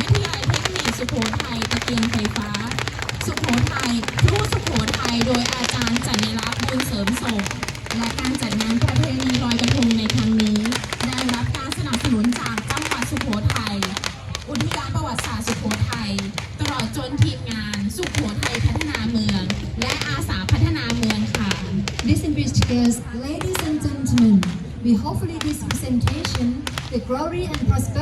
วิทยาเทคนิคสุโขทัยตะเกียงไฟฟ้า สุโขทัยครูสุโขทัยโดยอาจารย์จันรักษ์บุญเสริมศพและการจัดงานประเพณีลอยกระทงในครั้งนี้ ได้รับการสนับสนุนจากจังหวัดสุโขทัยอุทยานประวัติศาสตร์สุโขทัยตลอดจนทีมงานสุโขทัยพัฒนาเมือง และอาสาพัฒนาเมืองค่ะ Distinguished guests, ladies and gentlemen, we hopefully this presentation, the glory and prosperity